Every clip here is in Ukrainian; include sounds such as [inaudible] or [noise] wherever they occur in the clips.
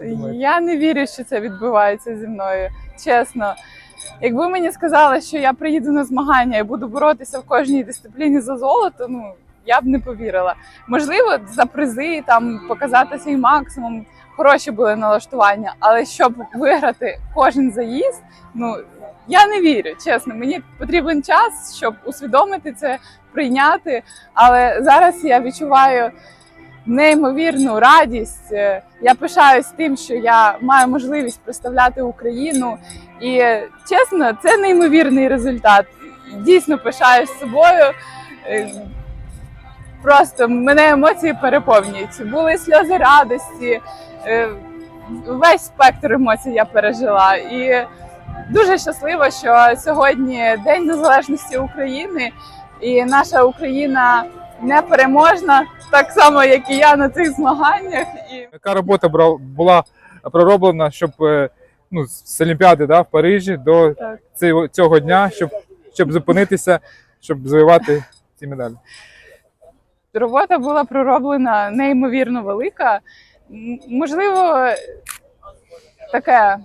Думаєте? Я не вірю, що це відбувається зі мною. Чесно. Якби мені сказали, що я приїду на змагання і буду боротися в кожній дисципліні за золото, ну я б не повірила. Можливо, за призи там показати свій максимум. Хороші були налаштування, але щоб виграти кожен заїзд, ну я не вірю. Чесно, мені потрібен час, щоб усвідомити це, прийняти. Але зараз я відчуваю неймовірну радість. Е, Я пишаюсь тим, що я маю можливість представляти Україну. І чесно, це неймовірний результат. Дійсно пишаюсь собою. Е, Просто мене емоції переповнюють. Були сльози радості, е, весь спектр емоцій я пережила. І дуже щаслива, що сьогодні День Незалежності України, і наша Україна непереможна, так само як і я на цих змаганнях. І Яка робота була пророблена, щоб е, ну, з Олімпіади да, в Парижі до цього, цього дня, щоб, щоб зупинитися, щоб завоювати ці медалі? робота була пророблена неймовірно велика. Можливо, таке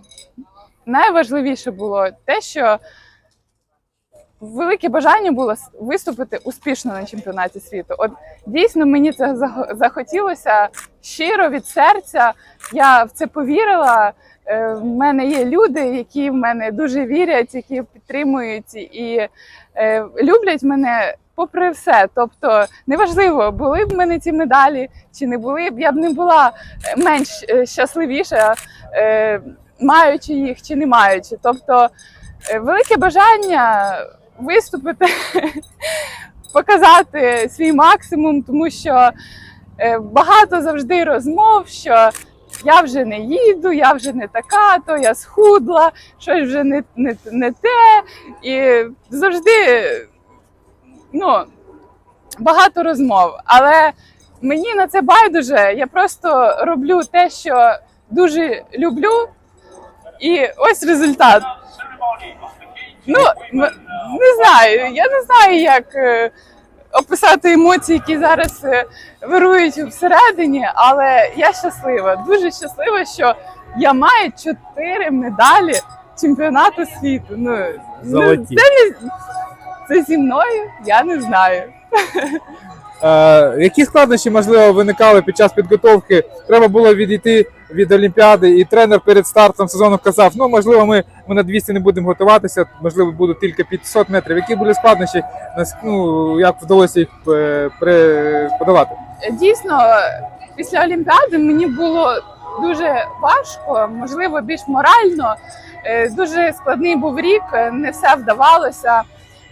найважливіше було те, що велике бажання було виступити успішно на чемпіонаті світу. От дійсно мені це зах- захотілося щиро від серця. Я в це повірила. Е, В мене є люди, які в мене дуже вірять, які підтримують і е, люблять мене попри все. Тобто, неважливо, були б в мене ці медалі чи не були б. Я б не була менш е, щасливіша, маючи їх чи не маючи. Тобто, велике бажання виступити, [laughs] показати свій максимум, тому що е, багато завжди розмов, що я вже не їду, я вже не така, то я схудла, щось вже не, не, не те. І завжди ну, багато розмов. Але мені на це байдуже. Я просто роблю те, що дуже люблю, і ось результат. Ну, не знаю. Я не знаю, як е, описати емоції, які зараз е, вирують всередині, але я щаслива, дуже щаслива, що я маю чотири медалі чемпіонату світу. Ну, Золоті. Ну, це, не, це зі мною, я не знаю. Е, які складнощі, можливо, виникали під час підготовки? Треба було відійти від Олімпіади, і тренер перед стартом сезону казав: ну, можливо, ми, ми на 200 не будемо готуватися, можливо, будуть тільки 500 метрів. Які були складнощі, ну, як вдалося їх е, при- подолати? Дійсно, після Олімпіади мені було дуже важко, можливо, більш морально. Е, Дуже складний був рік, е, не все вдавалося.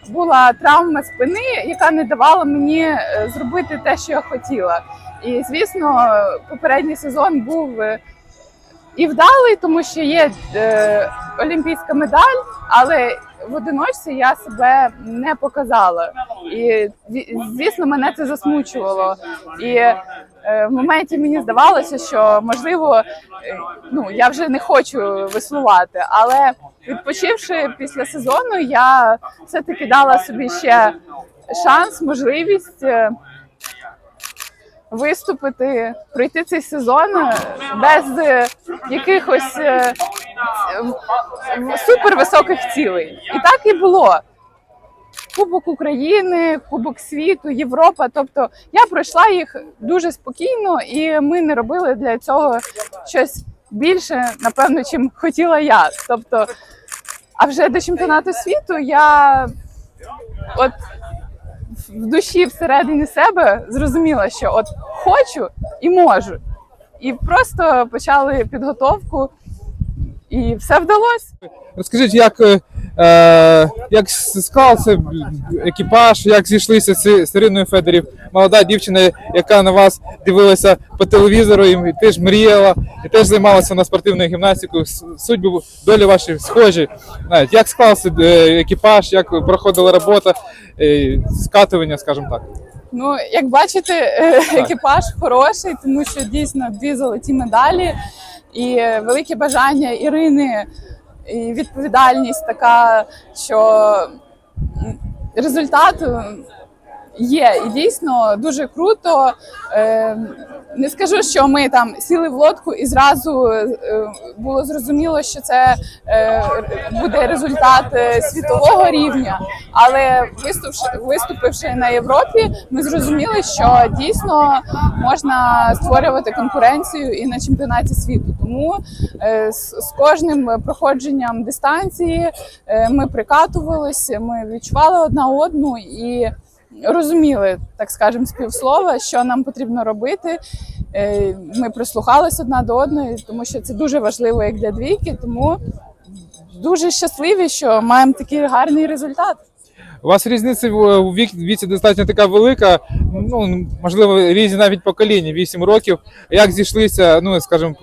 Була травма спини, яка не давала мені е, зробити те, що я хотіла. І звісно, попередній сезон був е, і вдалий, тому що є е, олімпійська медаль, але в одиночці я себе не показала. І звісно, мене це засмучувало. І е, в моменті мені здавалося, що можливо, е, ну я вже не хочу веслувати, але відпочивши після сезону, я все-таки дала собі ще шанс, можливість. Виступити, пройти цей сезон е, без е, якихось е, супервисоких цілей. І так і було. Кубок України, Кубок світу, Європа. Тобто я пройшла їх дуже спокійно, і ми не робили для цього щось більше, напевно, чим хотіла я. Тобто, а вже до чемпіонату світу я от в душі всередині себе зрозуміла, що от хочу і можу. І просто почали підготовку, і все вдалося. Розкажіть, як, е, як склався екіпаж, як зійшлися з Іриною Федорів, молода дівчина, яка на вас дивилася по телевізору, і теж мріяла, і теж займалася на спортивною гімнастикою. Судьби долі ваші схожі. Навіть, як склався е, екіпаж, як проходила робота, е, скатування, скажімо так. Ну, як бачите, е, екіпаж хороший, тому що дійсно дві золоті медалі і велике бажання Ірини, і відповідальність така, що результат є. І дійсно дуже круто. Е, не скажу, що ми там сіли в лодку і зразу е, було зрозуміло, що це е, буде результат е, світового рівня. Але виступивши, на Європі, ми зрозуміли, що дійсно можна створювати конкуренцію і на чемпіонаті світу. Тому з, кожним проходженням дистанції ми прикатувалися, ми відчували одна одну і розуміли, так скажемо, співслова, що нам потрібно робити. Е, Ми прислухалися одна до одної, тому що це дуже важливо як для двійки. Тому дуже щасливі, що маємо такий гарний результат. У вас різниця в- віці достатньо така велика, ну можливо, різні навіть покоління, 8 років. Як зійшлися, ну скажімо,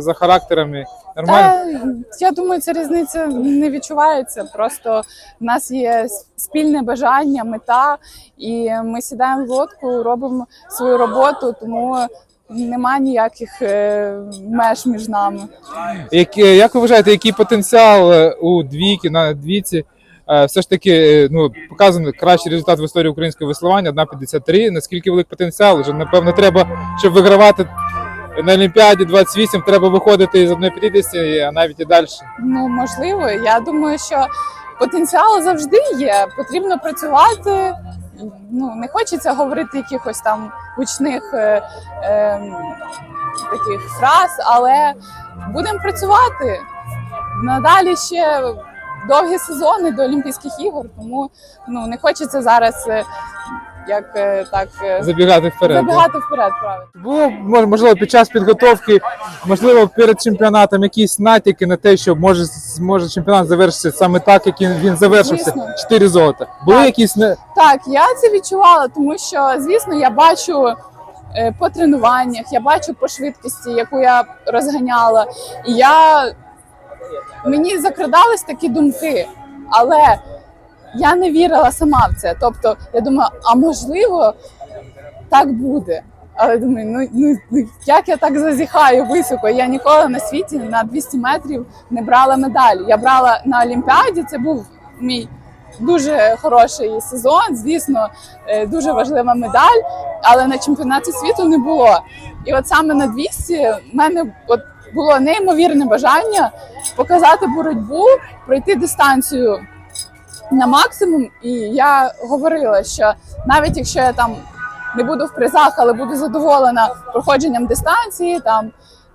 за характерами? Нормально? Та, я думаю, ця різниця не відчувається. Просто в нас є спільне бажання, мета, і ми сідаємо в лодку, робимо свою роботу, тому нема ніяких е, меж між нами. Як, як ви вважаєте, який потенціал е, у двійки на двійці? Е, Все ж таки, е, ну показано кращий результат в історії українського веслування 1,53. Наскільки великий потенціал? Вже напевно треба, щоб вигравати на Олімпіаді 28, треба виходити із 1,50, а навіть і далі. Ну можливо, я думаю, що потенціал завжди є. Потрібно працювати. Ну не хочеться говорити якихось там гучних е, е, таких фраз, але будемо працювати. Надалі ще довгі сезони до Олімпійських ігор, тому ну не хочеться зараз е, як е, так е, Забігати вперед. забігати вперед. Правильно. Було можливо під час підготовки, можливо, перед чемпіонатом якісь натяки на те, що може зможе чемпіонат завершитися саме так, як він, завершився. Звісно. Чотири золота. Були Так. якісь не Так, я це відчувала, тому що, звісно, я бачу по тренуваннях, я бачу по швидкості, яку я розганяла. І я мені закрадались такі думки, але я не вірила сама в це. Тобто, я думаю, а можливо, так буде. Але думаю, ну, ну ну, як я так зазіхаю високо? Я ніколи на світі на 200 метрів не брала медаль. Я брала на Олімпіаді. Це був мій дуже хороший сезон. Звісно, е, дуже важлива медаль, але на чемпіонаті світу не було. І от саме на 200 в мене от було неймовірне бажання показати боротьбу, пройти дистанцію на максимум. І я говорила, що навіть якщо я там не буду в призах, але буду задоволена проходженням дистанції, там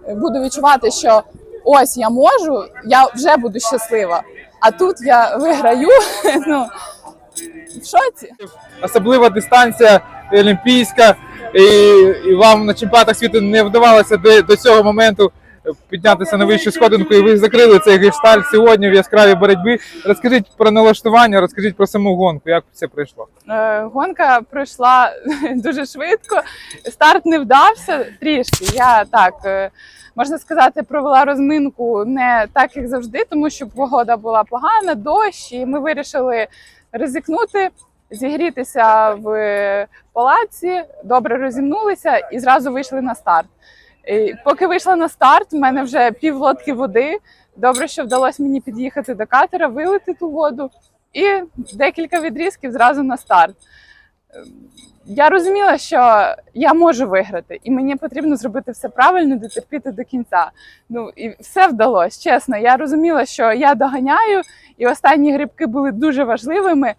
е, буду відчувати, що ось я можу, я вже буду щаслива. А тут я виграю. [laughs] Ну в шоці. особлива дистанція олімпійська, і, і вам на чемпіонатах світу не вдавалося до, до цього моменту піднятися на вищу сходинку, і ви закрили цей гешталь сьогодні в яскравій боротьбі. Розкажіть про налаштування, розкажіть про саму гонку, як все пройшло. Е, Гонка пройшла [laughs] дуже швидко. Старт не вдався трішки. Я так е, можна сказати, провела розминку не так, як завжди, тому що погода була погана, дощ, і ми вирішили ризикнути, зігрітися в палаці, добре розімнулися і зразу вийшли на старт. Поки вийшла на старт, в мене вже пів лодки води. Добре, що вдалося мені під'їхати до катера, вилити ту воду і декілька відрізків зразу на старт. Ем, Я розуміла, що я можу виграти, і мені потрібно зробити все правильно, дотерпіти до кінця. Ну і все вдалося. Чесно, я розуміла, що я доганяю, і останні грибки були дуже важливими.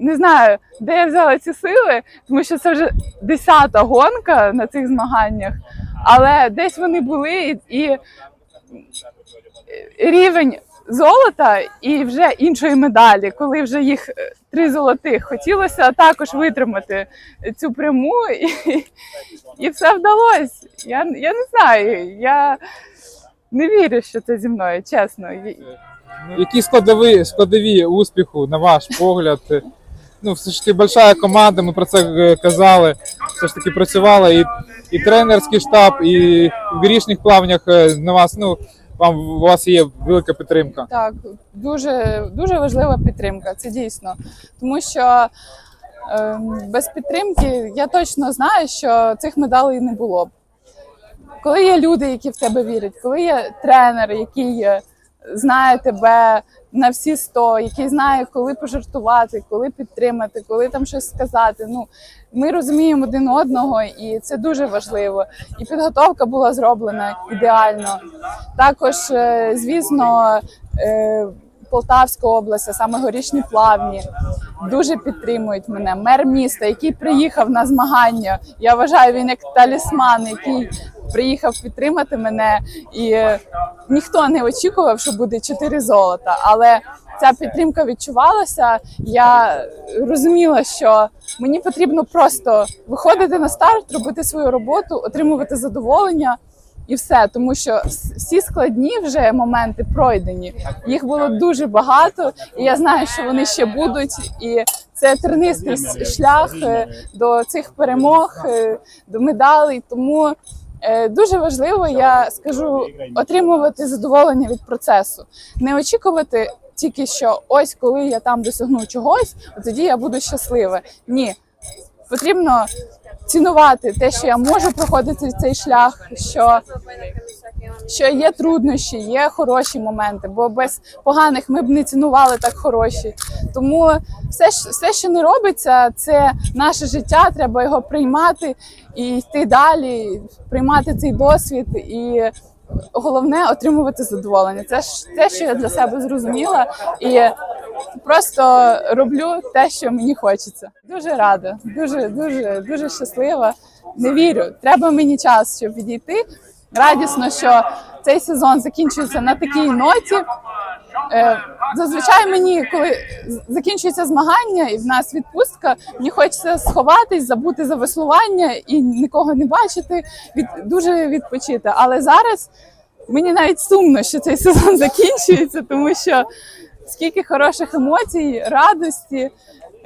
Не знаю, де я взяла ці сили, тому що це вже десята гонка на цих змаганнях, але десь вони були і, рівень золота і вже іншої медалі, коли вже їх е, три золотих. Хотілося також витримати цю пряму, і, [laughs] і все вдалося. Я, я не знаю. Я не вірю, що це зі мною, чесно. Які складові, складові успіху, на ваш погляд? Ну, все ж таки большая команда, ми про це е, казали. Все ж таки працювала і, і тренерський штаб, і в грішних плавнях е, на вас. Ну, вам у вас є велика підтримка. Так, дуже, дуже важлива підтримка, це дійсно. Тому що е, без підтримки я точно знаю, що цих медалей не було б. Коли є люди, які в тебе вірять, коли є тренер, який знає тебе на всі сто, який знає, коли пожартувати, коли підтримати, коли там щось сказати. Ну ми розуміємо один одного, і це дуже важливо. І підготовка була зроблена ідеально. Також, е, звісно, Полтавська область, саме горішні плавні, дуже підтримують мене. Мер міста, який приїхав на змагання. Я вважаю, він як талісман, який приїхав підтримати мене. І е, ніхто не очікував, що буде чотири золота. Але ця підтримка відчувалася. Я розуміла, що мені потрібно просто виходити на старт, робити свою роботу, отримувати задоволення. І все, тому що всі складні вже моменти пройдені. Їх було дуже багато, і я знаю, що вони ще будуть. І це тернистий шлях е, до цих перемог, е, до медалей. Тому е, дуже важливо, я скажу, отримувати задоволення від процесу, не очікувати тільки що ось коли я там досягну чогось, тоді я буду щаслива. Ні, потрібно цінувати те, що я можу проходити цей шлях, що, що є труднощі, є хороші моменти, бо без поганих ми б не цінували так хороші. Тому все, все, що не робиться, це наше життя. Треба його приймати і йти далі, приймати цей досвід і. Головне отримувати задоволення. Це ж те, що я для себе зрозуміла, і просто роблю те, що мені хочеться. Дуже рада, дуже, дуже, дуже щаслива. Не вірю. Треба мені час, щоб відійти. Радісно, що цей сезон закінчується на такій ноті. Е, Зазвичай мені, коли закінчується змагання і в нас відпустка, мені хочеться сховатись, забути за веслування і нікого не бачити, від дуже відпочити. Але зараз мені навіть сумно, що цей сезон [laughs] закінчується, тому що скільки хороших емоцій, радості,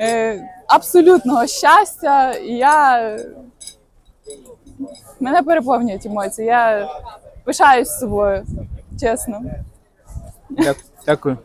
е, абсолютного щастя. І я мене переповнюють емоції. Я пишаюсь собою, чесно. Дя- Дякую.